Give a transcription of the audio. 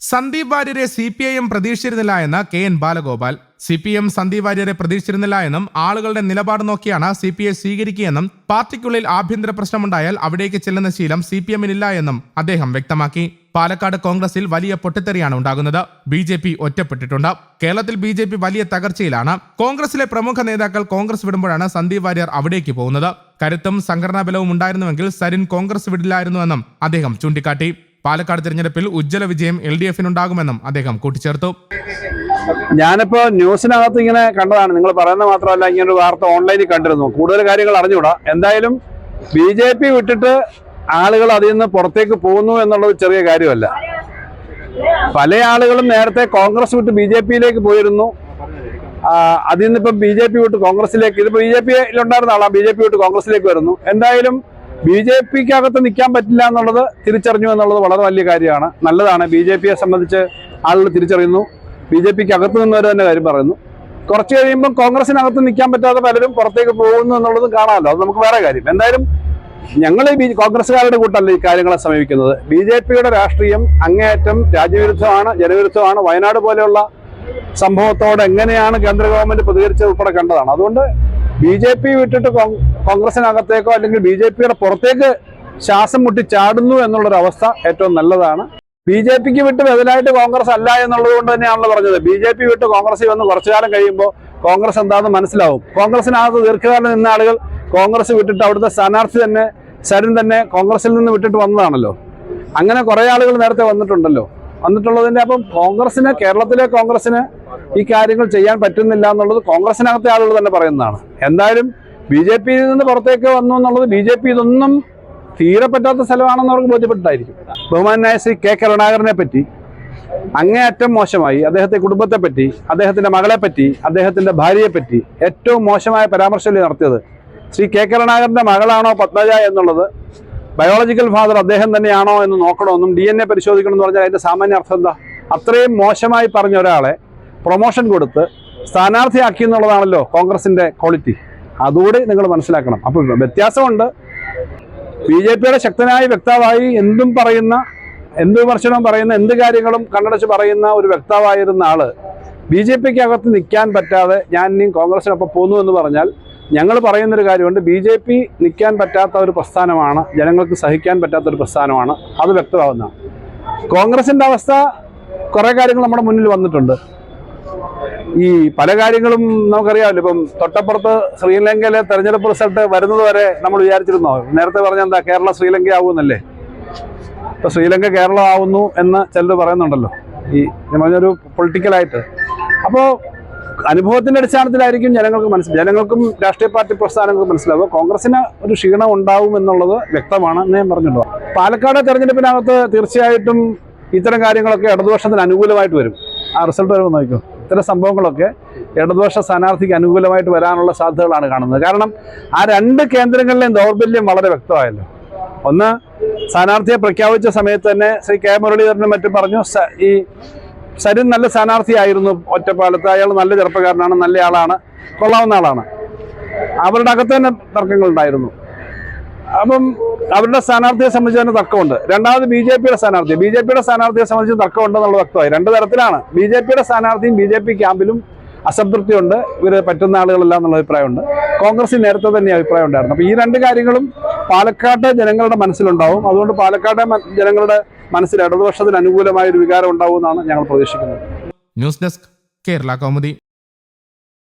സന്ദീപ് വാര്യരെ C P I M പ്രതീക്ഷിച്ചിരുന്നില്ല എന്ന് K N Balagopal. C P M Sandeep Varier പ്രതീക്ഷിച്ചിരുന്നില്ല എന്നും ആളുകളുടെ നിലപാട് നോക്കിയാണ് സി പി ഐ സ്വീകരിക്കുകയെന്നും പാർട്ടിക്കുള്ളിൽ ആഭ്യന്തര പ്രശ്നമുണ്ടായാൽ അവിടേക്ക് ചെല്ലുന്ന ശീലം സി പി എമ്മിനില്ല എന്നും അദ്ദേഹം വ്യക്തമാക്കി. പാലക്കാട് കോൺഗ്രസിൽ വലിയ പൊട്ടിത്തെറിയാണ് ഉണ്ടാകുന്നത്. ബി ജെ പി ഒറ്റപ്പെട്ടിട്ടുണ്ട്. കേരളത്തിൽ ബി ജെ പി വലിയ തകർച്ചയിലാണ്. കോൺഗ്രസിലെ പ്രമുഖ നേതാക്കൾ കോൺഗ്രസ് വിടുമ്പോഴാണ് സന്ദീപ് വാര്യർ അവിടേക്ക് പോകുന്നത്. കരുത്തും സംഘടനാ ബലവും ഉണ്ടായിരുന്നുവെങ്കിൽ സരിൻ കോൺഗ്രസ് വിടില്ലായിരുന്നുവെന്നും അദ്ദേഹം ചൂണ്ടിക്കാട്ടി. പാലക്കാട് തിരഞ്ഞെടുപ്പിൽ ഉജ്ജ്വല വിജയം എൽ ഡി എഫിനുണ്ടാകുമെന്നും അദ്ദേഹം കൂട്ടിച്ചേർത്തു. ഞാനിപ്പോ ന്യൂസിനകത്ത് ഇങ്ങനെ കണ്ടതാണ്. നിങ്ങൾ പറയുന്നത് മാത്രമല്ല ഇങ്ങനെ ഒരു വാർത്ത ഓൺലൈനിൽ കണ്ടിരുന്നു. കൂടുതൽ കാര്യങ്ങൾ അറിഞ്ഞുകൂടാ. എന്തായാലും ബി ജെ പി വിട്ടിട്ട് ആളുകൾ അതിൽ നിന്ന് പുറത്തേക്ക് പോകുന്നു എന്നുള്ളത് ചെറിയ കാര്യമല്ല. പല ആളുകളും നേരത്തെ കോൺഗ്രസ് വിട്ട് ബി ജെ പിയിലേക്ക് പോയിരുന്നു. അതിൽ നിന്ന് ഇപ്പം ബി ജെ പി വിട്ട് കോൺഗ്രസിലേക്ക് ഇതിപ്പോ ബി ജെ പിയിലുണ്ടായിരുന്ന ആളാണ് ബി ജെ പി വിട്ട് കോൺഗ്രസിലേക്ക് വരുന്നു. എന്തായാലും ബി ജെ പിക്ക് അകത്ത് നിൽക്കാൻ പറ്റില്ല എന്നുള്ളത് തിരിച്ചറിഞ്ഞു എന്നുള്ളത് വളരെ വലിയ കാര്യമാണ്. നല്ലതാണ്. ബി ജെ പിയെ സംബന്ധിച്ച് ആളുകൾ തിരിച്ചറിയുന്നു. ബി ജെ പിക്ക് അകത്ത് നിന്നവർ തന്നെ കാര്യം പറയുന്നു. കുറച്ച് കഴിയുമ്പം കോൺഗ്രസിനകത്ത് നിൽക്കാൻ പറ്റാതെ പലരും പുറത്തേക്ക് പോകുന്നു എന്നുള്ളതും കാണാമല്ലോ. അത് നമുക്ക് വേറെ കാര്യം. എന്തായാലും ഞങ്ങൾ ഈ കോൺഗ്രസ്സുകാരുടെ കൂട്ടല്ല ഈ കാര്യങ്ങളെ സമീപിക്കുന്നത്. ബി ജെ പിയുടെ രാഷ്ട്രീയം അങ്ങേയറ്റം രാജ്യവിരുദ്ധമാണ് ജനവിരുദ്ധമാണ്. വയനാട് പോലെയുള്ള സംഭവത്തോട് എങ്ങനെയാണ് കേന്ദ്ര ഗവൺമെന്റ് പ്രതികരിച്ചത് ഉൾപ്പെടെ കണ്ടതാണ്. അതുകൊണ്ട് ബി ജെ പി വിട്ടിട്ട് കോൺഗ്രസിനകത്തേക്കോ അല്ലെങ്കിൽ ബി ജെ പിയുടെ പുറത്തേക്ക് ശ്വാസം മുട്ടി ചാടുന്നു എന്നുള്ളൊരു അവസ്ഥ ഏറ്റവും നല്ലതാണ്. ബി ജെ പിക്ക് വിട്ട് ബദലായിട്ട് കോൺഗ്രസ് അല്ല എന്നുള്ളത് കൊണ്ട് തന്നെയാണല്ലോ പറഞ്ഞത്. ബി ജെ പി വിട്ട് കോൺഗ്രസിൽ വന്ന് കുറച്ചു കാലം കഴിയുമ്പോൾ കോൺഗ്രസ് എന്താണെന്ന് മനസ്സിലാവും. കോൺഗ്രസിനകത്ത് ദീർഘകാലം നിന്ന ആളുകൾ കോൺഗ്രസ് വിട്ടിട്ട് അവിടുത്തെ സ്ഥാനാർത്ഥി തന്നെ സരൻ തന്നെ കോൺഗ്രസിൽ നിന്ന് വിട്ടിട്ട് വന്നതാണല്ലോ. അങ്ങനെ കുറേ ആളുകൾ നേരത്തെ വന്നിട്ടുണ്ടല്ലോ. വന്നിട്ടുള്ളതിന്റെ അപ്പം കോൺഗ്രസിന് കേരളത്തിലെ കോൺഗ്രസിന് ഈ കാര്യങ്ങൾ ചെയ്യാൻ പറ്റുന്നില്ല എന്നുള്ളത് കോൺഗ്രസിനകത്തെ ആളുകൾ തന്നെ പറയുന്നതാണ്. എന്തായാലും ബി ജെ പിയിൽ നിന്ന് പുറത്തേക്ക് വന്നു എന്നുള്ളത് ബി ജെ പി ഇതൊന്നും തീരെ പറ്റാത്ത സ്ഥലമാണെന്ന് അവർക്ക് ബോധ്യപ്പെട്ടിട്ടായിരിക്കും. ബഹുമാനായ ശ്രീ കെ കരുണാകരനെ പറ്റി അങ്ങേയറ്റം മോശമായി അദ്ദേഹത്തെ കുടുംബത്തെ പറ്റി അദ്ദേഹത്തിന്റെ മകളെ പറ്റി അദ്ദേഹത്തിന്റെ ഭാര്യയെ പറ്റി ഏറ്റവും മോശമായ പരാമർശമല്ലേ നടത്തിയത്? ശ്രീ കെ കരുണാകരന്റെ മകളാണോ പത്മജ എന്നുള്ളത് ബയോളജിക്കൽ ഫാദർ അദ്ദേഹം തന്നെയാണോ എന്ന് നോക്കണമെന്നും ഡി എൻ എ പരിശോധിക്കണം എന്ന് പറഞ്ഞാൽ അതിന്റെ സാമാന്യ അർത്ഥം എന്താ? അത്രയും മോശമായി പറഞ്ഞ ഒരാളെ പ്രൊമോഷൻ കൊടുത്ത് സ്ഥാനാർത്ഥിയാക്കി എന്നുള്ളതാണല്ലോ കോൺഗ്രസിന്റെ ക്വാളിറ്റി അതുകൂടി നിങ്ങൾ മനസ്സിലാക്കണം. അപ്പോൾ വ്യത്യാസമുണ്ട്. ബി ജെ പിയുടെ ശക്തനായ വ്യക്താവായി എന്തും പറയുന്ന എന്ത് വിമർശനവും പറയുന്ന എന്ത് കാര്യങ്ങളും കണ്ണടച്ച് പറയുന്ന ഒരു വ്യക്താവായിരുന്ന ആൾ ബി ജെ പിക്ക് അകത്ത് നിൽക്കാൻ പറ്റാതെ ഞാൻ ഇനിയും കോൺഗ്രസിനൊപ്പം പോന്നു എന്ന് പറഞ്ഞാൽ ഞങ്ങൾ പറയുന്നൊരു കാര്യമുണ്ട് ബി ജെ പി നിൽക്കാൻ പറ്റാത്ത ഒരു പ്രസ്ഥാനമാണ് ജനങ്ങൾക്ക് സഹിക്കാൻ പറ്റാത്ത ഒരു പ്രസ്ഥാനമാണ് അത് വ്യക്തമാവുന്നതാണ്. കോൺഗ്രസിന്റെ അവസ്ഥ കുറേ കാര്യങ്ങൾ നമ്മുടെ മുന്നിൽ വന്നിട്ടുണ്ട്. ഈ പല കാര്യങ്ങളും നമുക്കറിയാമല്ലോ ഇപ്പം തൊട്ടപ്പുറത്ത് ശ്രീലങ്കയിലെ തെരഞ്ഞെടുപ്പ് റിസൾട്ട് വരുന്നത് വരെ നമ്മൾ വിചാരിച്ചിരുന്നോ? നേരത്തെ പറഞ്ഞ എന്താ കേരള ശ്രീലങ്ക ആവുമെന്നല്ലേ ഇപ്പം ശ്രീലങ്ക കേരളം ആവുന്നു എന്ന് ചിലർ പറയുന്നുണ്ടല്ലോ ഈ പറഞ്ഞൊരു പൊളിറ്റിക്കലായിട്ട്. അപ്പോൾ അനുഭവത്തിന്റെ അടിസ്ഥാനത്തിലായിരിക്കും ജനങ്ങൾക്ക് മനസ്സിലാവും ജനങ്ങൾക്കും രാഷ്ട്രീയ പാർട്ടി പ്രസ്ഥാനങ്ങൾക്ക് മനസ്സിലാവും കോൺഗ്രസിന് ഒരു ക്ഷീണം ഉണ്ടാവും എന്നുള്ളത് വ്യക്തമാണ് ഞാൻ പറഞ്ഞിട്ടുള്ളത് പാലക്കാട് തെരഞ്ഞെടുപ്പിനകത്ത് തീർച്ചയായിട്ടും ഇത്തരം കാര്യങ്ങളൊക്കെ ഇടതുപക്ഷത്തിന് അനുകൂലമായിട്ട് വരും. ആ റിസൾട്ട് വരുമ്പോൾ നോക്കും ഇത്തരം സംഭവങ്ങളൊക്കെ ഇടതുപക്ഷ സ്ഥാനാർത്ഥിക്ക് അനുകൂലമായിട്ട് വരാനുള്ള സാധ്യതകളാണ് കാണുന്നത്. കാരണം ആ രണ്ട് കേന്ദ്രങ്ങളിലെയും ദൗർബല്യം വളരെ വ്യക്തമായല്ലോ. ഒന്ന് സ്ഥാനാർത്ഥിയെ പ്രഖ്യാപിച്ച സമയത്ത് തന്നെ ശ്രീ കെ മുരളീധരനും മറ്റും പറഞ്ഞു ഈ സരിൻ നല്ല സ്ഥാനാർത്ഥിയായിരുന്നു ഒറ്റപ്പാലത്ത്. അയാൾ നല്ല ചെറുപ്പക്കാരനാണ് നല്ല ആളാണ് കൊള്ളാവുന്ന ആളാണ്. അവരുടെ അകത്ത് തന്നെ തർക്കങ്ങളുണ്ടായിരുന്നു. അപ്പം അവരുടെ സ്ഥാനാർത്ഥിയെ സംബന്ധിച്ച് തന്നെ തർക്കമുണ്ട്. രണ്ടാമത് ബി ജെ പിയുടെ സ്ഥാനാർത്ഥി. ബി ജെ പിയുടെ സ്ഥാനാർത്ഥിയെ സംബന്ധിച്ച് തർക്കമുണ്ടെന്നുള്ള വ്യക്തമായി. രണ്ട് തരത്തിലാണ്. ബി ജെ പിയുടെ സ്ഥാനാർത്ഥിയും ബി ജെ പി ക്യാമ്പിലും അസംതൃപ്തിയുണ്ട്. ഇവർ പറ്റുന്ന ആളുകളല്ല എന്നുള്ള അഭിപ്രായമുണ്ട്. കോൺഗ്രസിന് നേരത്തെ തന്നെ അഭിപ്രായം ഉണ്ടായിരുന്നു. അപ്പോൾ ഈ രണ്ട് കാര്യങ്ങളും പാലക്കാട്ടെ ജനങ്ങളുടെ മനസ്സിലുണ്ടാവും. അതുകൊണ്ട് പാലക്കാട്ടെ ജനങ്ങളുടെ മനസ്സിൽ ഇടതുപക്ഷത്തിന് അനുകൂലമായ ഒരു വികാരം ഉണ്ടാവുമെന്നാണ് ഞങ്ങൾ പ്രതീക്ഷിക്കുന്നത്. News desk Kerala Kaumudi.